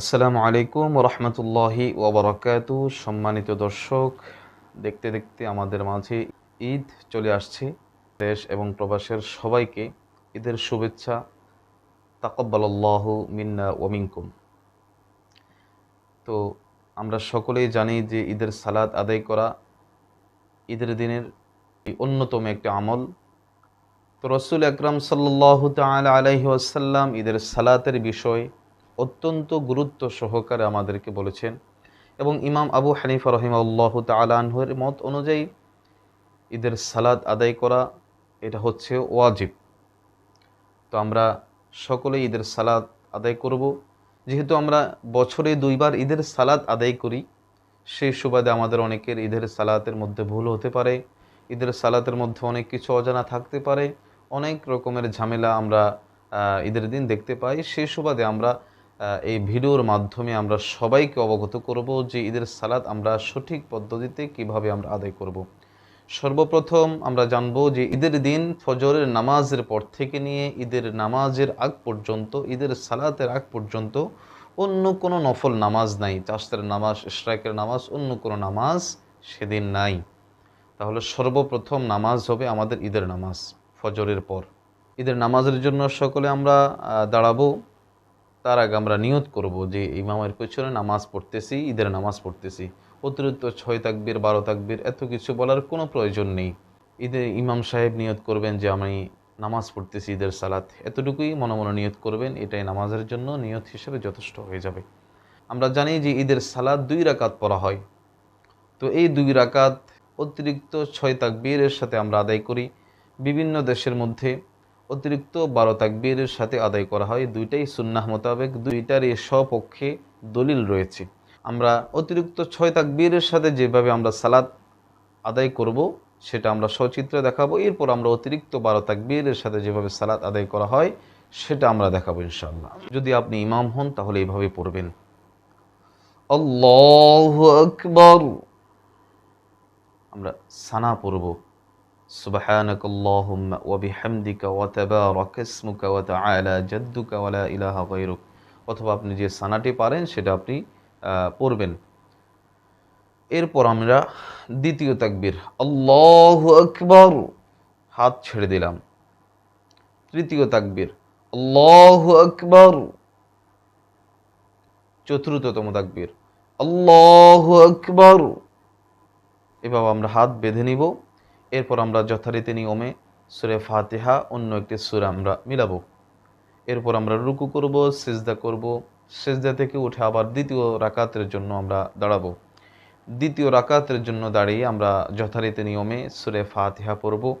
আসসালামু আলাইকুম রহমতুল্লাহি ওবরাকাতু। সম্মানিত দর্শক, দেখতে দেখতে আমাদের মাঝে ঈদ চলে আসছে। দেশ এবং প্রবাসের সবাইকে ঈদের শুভেচ্ছা। তাকব্বাল্লাহ মিন্না ওমিনকুম তো আমরা সকলেই জানি যে ঈদের সালাদ আদায় করা ঈদের দিনের অন্যতম একটি আমল। তো রসুল আকরাম সাল্লাহ তালা আলহি আসাল্লাম ঈদের সালাতের বিষয় অত্যন্ত গুরুত্ব সহকারে আমাদেরকে বলেছেন এবং ইমাম আবু হানিফা রহিমাল্লাহ তালাহের মত অনুযায়ী ঈদের সালাদ আদায় করা এটা হচ্ছে ওয়াজিব। তো আমরা সকলে ঈদের সালাদ আদায় করব। যেহেতু আমরা বছরে দুইবার ঈদের সালাদ আদায় করি, সেই সুবাদে আমাদের অনেকের ঈদের সালাতের মধ্যে ভুল হতে পারে, ঈদের সালাতের মধ্যে অনেক কিছু অজানা থাকতে পারে, অনেক রকমের ঝামেলা আমরা ঈদের দিন দেখতে পাই। সেই সুবাদে আমরা এই ভিডিওর মাধ্যমে আমরা সবাইকে অবগত করব যে ঈদের সালাদ আমরা সঠিক পদ্ধতিতে কীভাবে আমরা আদায় করব। সর্বপ্রথম আমরা জানব যে ঈদের দিন ফজরের নামাজের পর থেকে নিয়ে ঈদের নামাজের আগ পর্যন্ত, ঈদের সালাতের আগ পর্যন্ত অন্য কোনো নফল নামাজ নাই। চাষের নামাজ, ইশরাকের নামাজ, অন্য কোনো নামাজ সেদিন নাই। তাহলে সর্বপ্রথম নামাজ হবে আমাদের ঈদের নামাজ, ফজরের পর। ঈদের নামাজের জন্য সকলে আমরা দাঁড়াবো। তার আগে আমরা নিয়ত করব যে ইমামের পেছনে নামাজ পড়তেছি, ঈদের নামাজ পড়তেছি। অতিরিক্ত ছয় তাকবির, বারো তাকবির, এত কিছু বলার কোনো প্রয়োজন নেই। ঈদের ইমাম সাহেব নিয়ত করবেন যে, আমি নামাজ পড়তেছি ঈদের সালাত। এতটুকুই মনে মনে নিয়ত করবেন, এটাই নামাজের জন্য নিয়ত হিসেবে যথেষ্ট হয়ে যাবে। আমরা জানি যে ঈদের সালাদ দুই রাকাত পড়া হয়। তো এই দুই রাকাত অতিরিক্ত ছয় তাকবীরের সাথে আমরা আদায় করি। বিভিন্ন দেশের মধ্যে অতিরিক্ত বারো তাকবীরের সাথে আদায় করা হয়। দুইটাই সুন্নাহ মোতাবেক, দুইটারই স্বপক্ষে দলিল রয়েছে। আমরা অতিরিক্ত ছয় তাকবীরের সাথে যেভাবে আমরা সালাদ আদায় করব, সেটা আমরা সচিত্রে দেখাবো। এরপর আমরা অতিরিক্ত বারো তাকবীরের সাথে যেভাবে সালাদ আদায় করা হয়, সেটা আমরা দেখাবো ইনশাল্লাহ যদি আপনি ইমাম হন, তাহলে এইভাবে পড়বেন। আমরা সানা পড়ব। سبحانك اللهم وبحمدك وتبارك اسمك وتعالى جدك ولا إله غيرك অথবা আপনি যে সানাটি পারেন সেটা আপনি পড়বেন এরপর আমরা দ্বিতীয় তাকবির আল্লাহ আকবর হাত ছেড়ে দিলাম তৃতীয় তাকবির আল্লাহ আকবর চতুর্থতম তাকবির আল্লাহ আকবর এভাবে আমরা হাত বেঁধে নিব এরপর আমরা যথারীতি নিয়মে সুরে ফাতেহা অন্য একটি সুর আমরা মিলাবো। এরপর আমরা রুকু করব, সেজদা করব, সেজদা থেকে উঠে আবার দ্বিতীয় রাকাতের জন্য আমরা দাঁড়াবো। দ্বিতীয় রাকাতের জন্য দাঁড়িয়ে আমরা যথারীতি নিয়মে সুরে ফাতেহা পড়ব।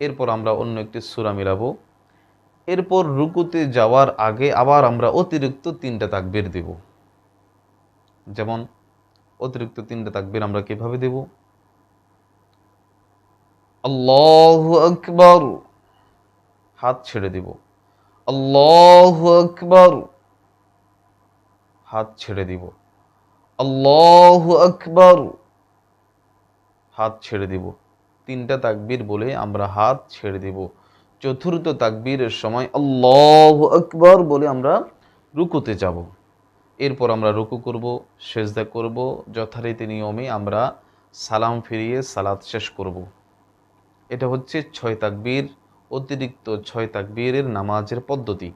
এরপর আমরা অন্য একটি সুরা মিলাবো। এরপর রুকুতে যাওয়ার আগে আবার আমরা অতিরিক্ত তিনটা তাকবির দেব। যেমন, অতিরিক্ত তিনটা তাকবির আমরা কীভাবে দেব? আল্লাহ আকবর। হাত ছেড়ে দিব। আল্লাহ আকবর। হাত ছেড়ে দিব। আল্লাহ আকবর। হাত ছেড়ে দিব। তিনটা তাকবীর বলে আমরা হাত ছেড়ে দিব। চতুর্থ তাকবীরের সময় আল্লাহ আকবর বলে আমরা রুকুতে যাব। এরপর আমরা রুকু করব, সেজদা করব, যথারীতি নিয়মে আমরা সালাম ফিরিয়ে সালাত শেষ করব। এটা হচ্ছে ছয় তাকবীর, অতিরিক্ত ছয় তাকবীরের নামাজের পদ্ধতি।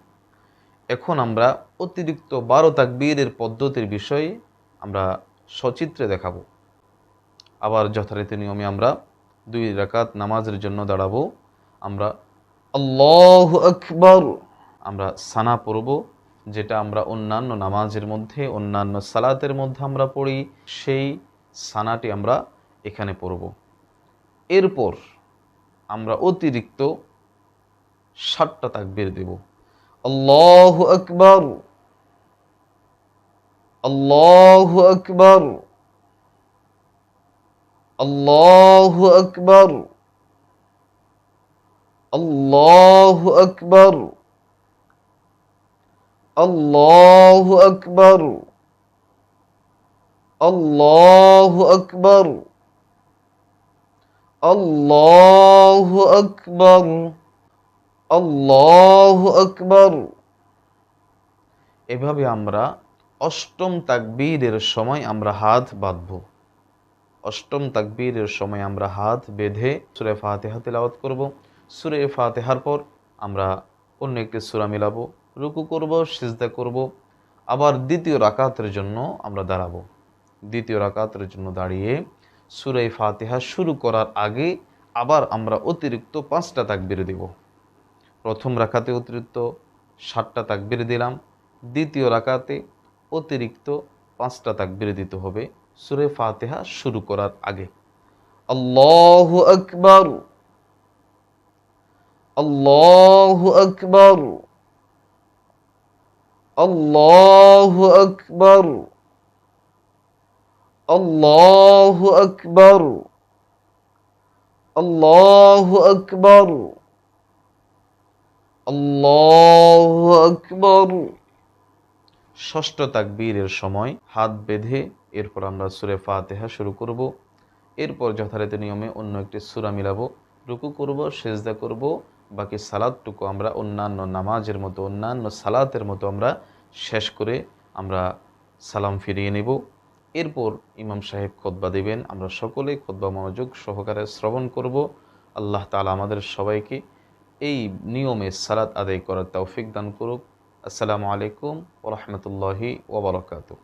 এখন আমরা অতিরিক্ত বারো তাকবীরের পদ্ধতির বিষয়ে আমরা সচিত্রে দেখাবো। আবার যথারীতি নিয়মে আমরা দুই রাকাত নামাজের জন্য দাঁড়াবো। আমরা আল্লাহ আকবর আমরা সানা পড়ব, যেটা আমরা অন্যান্য নামাজের মধ্যে, অন্যান্য সালাতের মধ্যে আমরা পড়ি, সেই সানাটি আমরা এখানে পড়ব। এরপর আমরা অতিরিক্ত ষাটটা তাকবির দেব। আল্লাহ আকবর। আল্লাহ আকবর। আল্লাহ আকবর। আল্লাহ আকবর। আল্লাহ আকবর। আল্লাহ আকবর। আল্লাহ আকবর আল্লাহ আকবর এভাবে আমরা অষ্টম তাকবীরের সময় আমরা হাত বাঁধব। অষ্টম তাকবীরের সময় আমরা হাত বেঁধে সুরে ফাতেহা তেলাওয়াত করব। সুরে ফাতেহার পর আমরা অন্য একটি সুরা মিলাবো, রুকু করব, সিজদা করব। আবার দ্বিতীয় রাকাতের জন্য আমরা দাঁড়াবো। দ্বিতীয় রাকাতের জন্য দাঁড়িয়ে সুরে ফাতেহা শুরু করার আগে আবার আমরা অতিরিক্ত পাঁচটা তাকবীর দিব। প্রথম রাখাতে অতিরিক্ত সাতটা তাকবীর দিলাম। দ্বিতীয় রাকাতে অতিরিক্ত পাঁচটা তাকবীর দিতে হবে সুরে ফাতেহা শুরু করার আগে। আল্লাহ আকবর। আল্লাহ আকবর। আল্লাহ আকবর। আল্লাহ আকবর আল্লাহ আকবর আল্লাহ আকবর ষষ্ঠ তাকবীরের সময় হাত বেঁধে এরপর আমরা সুরে ফাতেহা শুরু করব। এরপর যথারীতি নিয়মে অন্য একটি সুরা মিলাবো। রুকু করব, সেজদা করব, বাকি সালাদটুকু আমরা অন্যান্য নামাজের মতো, অন্যান্য সালাতের মতো আমরা শেষ করে আমরা সালাম ফিরিয়ে নেব। এরপর ইমাম সাহেব খোদ্া দেবেন। আমরা সকলে খোদ্া মনোযোগ সহকারে শ্রবণ করব। আল্লাহ তালা আমাদের সবাইকে এই নিয়মে সালাত আদায় করার তৌফিক দান করুক। আসসালামু আলাইকুম ওরহমতুল্লাহি ওবরাকাতু